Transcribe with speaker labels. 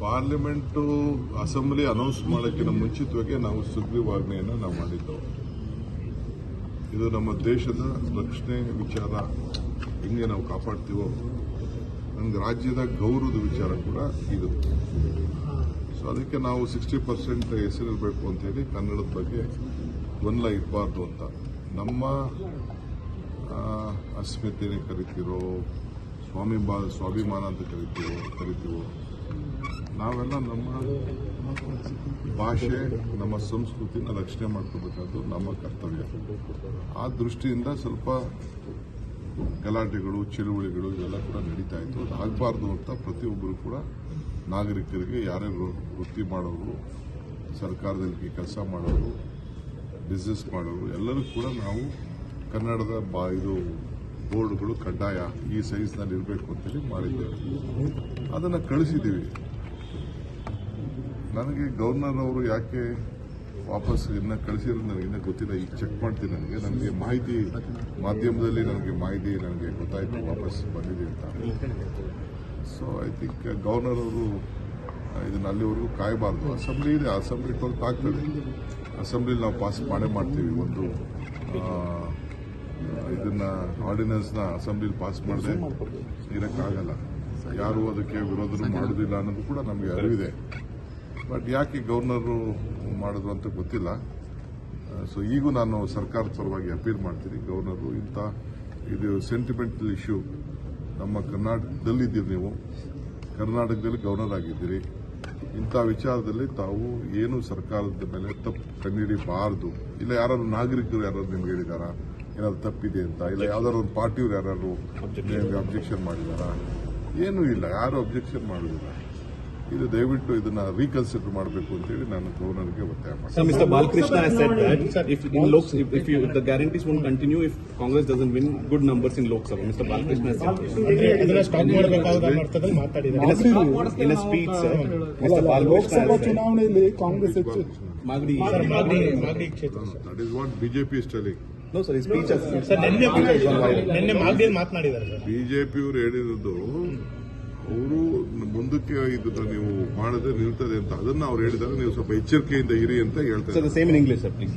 Speaker 1: Parliament assembly announce ಮಾಡೋಕ್ಕಿಂತ ಮುಂಚಿತವಾಗಿ ನಾವು ಸುಗ್ರೀವಾಜ್ಞೆಯನ್ನು ನಾವು ಮಾಡಿದ್ದೆವು. ಇದು ನಮ್ಮ ದೇಶದ ರಕ್ಷಣೆ ವಿಚಾರ ಹೆಂಗೆ ನಾವು ಕಾಪಾಡ್ತೀವೋ ನಮ್ಗೆ ರಾಜ್ಯದ ಗೌರವದ ವಿಚಾರ ಕೂಡ ಇದು. ಸೊ ಅದಕ್ಕೆ ನಾವು ಸಿಕ್ಸ್ಟಿ ಪರ್ಸೆಂಟ್ ಹೆಸರಿರಬೇಕು ಅಂತೇಳಿ ಕನ್ನಡದ ಬಗ್ಗೆ ಗೊಂದಲ ಇರಬಾರ್ದು ಅಂತ. ನಮ್ಮ ಆ, ಅಸ್ಮಿತೆನೆ ಕರಿತಿರೋ ಸ್ವಾಮಿ ಬಾ, ಸ್ವಾಭಿಮಾನ ಅಂತ ಕರಿತೀವೋ ಕರಿತೀವೋ? ನಾವೆಲ್ಲ ನಮ್ಮ ಭಾಷೆ, ನಮ್ಮ ಸಂಸ್ಕೃತಿನ ರಕ್ಷಣೆ ಮಾಡ್ಕೋಬೇಕಾದ್ದು ನಮ್ಮ ಕರ್ತವ್ಯ. ಆ ದೃಷ್ಟಿಯಿಂದ ಸ್ವಲ್ಪ ಗಲಾಟೆಗಳು, ಚಳುವಳಿಗಳು ಇವೆಲ್ಲ ಕೂಡ ನಡೀತಾ ಇತ್ತು. ಅದು ಆಗಬಾರ್ದು ಅಂತ ಪ್ರತಿಯೊಬ್ಬರು ಕೂಡ ನಾಗರಿಕರಿಗೆ ಯಾರ್ಯಾರು ವೃತ್ತಿ ಮಾಡೋರು, ಸರ್ಕಾರದಲ್ಲಿ ಕೆಲಸ ಮಾಡೋರು ಬಿಸ್ನೆಸ್ ಮಾಡೋರು, ಎಲ್ಲರೂ ಕೂಡ ನಾವು ಕನ್ನಡದ ಬಾ, ಇದು ಬೋರ್ಡ್ಗಳು ಕಡ್ಡಾಯ ಈ ಸೈಜ್ನಲ್ಲಿ ಇರಬೇಕು ಅಂತೇಳಿ ಮಾಡಿದ್ದೇವೆ. ಅದನ್ನು ಕಳಿಸಿದ್ದೀವಿ. ನನಗೆ ಗವರ್ನರ್ ಅವರು ಯಾಕೆ ವಾಪಸ್ ಇನ್ನು ಕಳಿಸಿರೋದು ನನಗೆ ಇನ್ನೂ ಗೊತ್ತಿಲ್ಲ. ಈಗ ಚೆಕ್ ಮಾಡ್ತೀನಿ ನನಗೆ. ನನಗೆ ಮಾಹಿತಿ ಮಾಧ್ಯಮದಲ್ಲಿ ನನಗೆ ಮಾಹಿತಿ ನನಗೆ ಗೊತ್ತಾಯಿತು ವಾಪಸ್ ಬಂದಿದೆ ಅಂತ. ಸೊ ಐ ಥಿಂಕ್ ಗವರ್ನರ್ ಅವರು, ಇದನ್ನ ಅಲ್ಲಿವರೆಗೂ ಕಾಯಬಾರ್ದು. ಅಸೆಂಬ್ಲಿ ಇದೆ. ಅಸೆಂಬ್ಲಿ ಕೊರತಾಗ್ತದೆ ಅಸೆಂಬ್ಲಿ ಅಸೆಂಬ್ಲಿಲಿ ನಾವು ಪಾಸ್ ಮಾಡೇ ಮಾಡ್ತೀವಿ ಒಂದು ಇದನ್ನ ಆರ್ಡಿನೆನ್ಸ್ನ ಅಸೆಂಬ್ಲಿಲಿ ಪಾಸ್ ಮಾಡದೆ ಇರೋಕ್ಕಾಗಲ್ಲ. ಯಾರು ಅದಕ್ಕೆ ವಿರೋಧ ಮಾಡೋದಿಲ್ಲ ಅನ್ನೋದು ಕೂಡ ನಮಗೆ ಅರಿವಿದೆ. ಬಟ್ ಯಾಕೆ ಗವರ್ನರು ಮಾಡಿದ್ರು ಅಂತ ಗೊತ್ತಿಲ್ಲ. ಸೊ ಈಗೂ ನಾನು ಸರ್ಕಾರದ ಪರವಾಗಿ ಅಪೀಲ್ ಮಾಡ್ತೀನಿ. ಗವರ್ನರು ಇಂಥ ಇದು ಸೆಂಟಿಮೆಂಟಲ್ ಇಶ್ಯೂ ನಮ್ಮ ಕರ್ನಾಟಕದಲ್ಲಿದ್ದೀರಿ ನೀವು. ಕರ್ನಾಟಕದಲ್ಲಿ ಗವರ್ನರ್ ಆಗಿದ್ದೀರಿ ಇಂಥ ವಿಚಾರದಲ್ಲಿ ತಾವು ಏನು ಸರ್ಕಾರದ ಮೇಲೆ ತಪ್ಪು ಕಣ್ಣಿಡಿಬಾರದು ಇಲ್ಲ ಯಾರು ನಾಗರಿಕರು ಯಾರು ನಿಮ್ಗೆ ಹೇಳಿದಾರಾ? ಏನಾದ್ರು ತಪ್ಪಿದೆ ಅಂತ ಇಲ್ಲ ಯಾರಾದರೂ ಪಾರ್ಟಿ ಯಾರು ಯಾರಾದರೂ ಅಬ್ಜೆಕ್ಷನ್ ಮಾಡಿದಾರಾ ಏನು ಇಲ್ಲ ಯಾರು ಅಬ್ಜೆಕ್ಷನ್ ಮಾಡೋದಿಲ್ಲ ಇದು ದಯವಿಟ್ಟು ಇದನ್ನ ರೀಕನ್ಸಿಡರ್ ಮಾಡಬೇಕು ಅಂತ ಹೇಳಿ ನಾನು ಕೋನರ್ಗೆ ಒತ್ತಾಯ ಮಾಡ್ತೀನಿ
Speaker 2: sir mister Balakrishna I said that sir if in loks if you the guarantees won't continue if congress doesn't win good numbers in lok sabha
Speaker 3: sir ನಿನ್ನೆ ಮಾತನಾಡಿದ್ದಾರೆ ಸರ್
Speaker 1: ಬಿಜೆಪಿಯವರು ಹೇಳಿರೋದು ಅವರು ಮುಂದಕ್ಕೆ ಇದನ್ನ ನೀವು ಮಾಡದೆ ನಿಲ್ತದೆ ಅಂತ. ಅದನ್ನ ಅವ್ರು ಹೇಳಿದಾಗ ನೀವು ಸ್ವಲ್ಪ ಎಚ್ಚರಿಕೆಯಿಂದ ಇರಿ ಅಂತ ಹೇಳ್ತಾರೆ
Speaker 2: sir, the same in English, sir, please.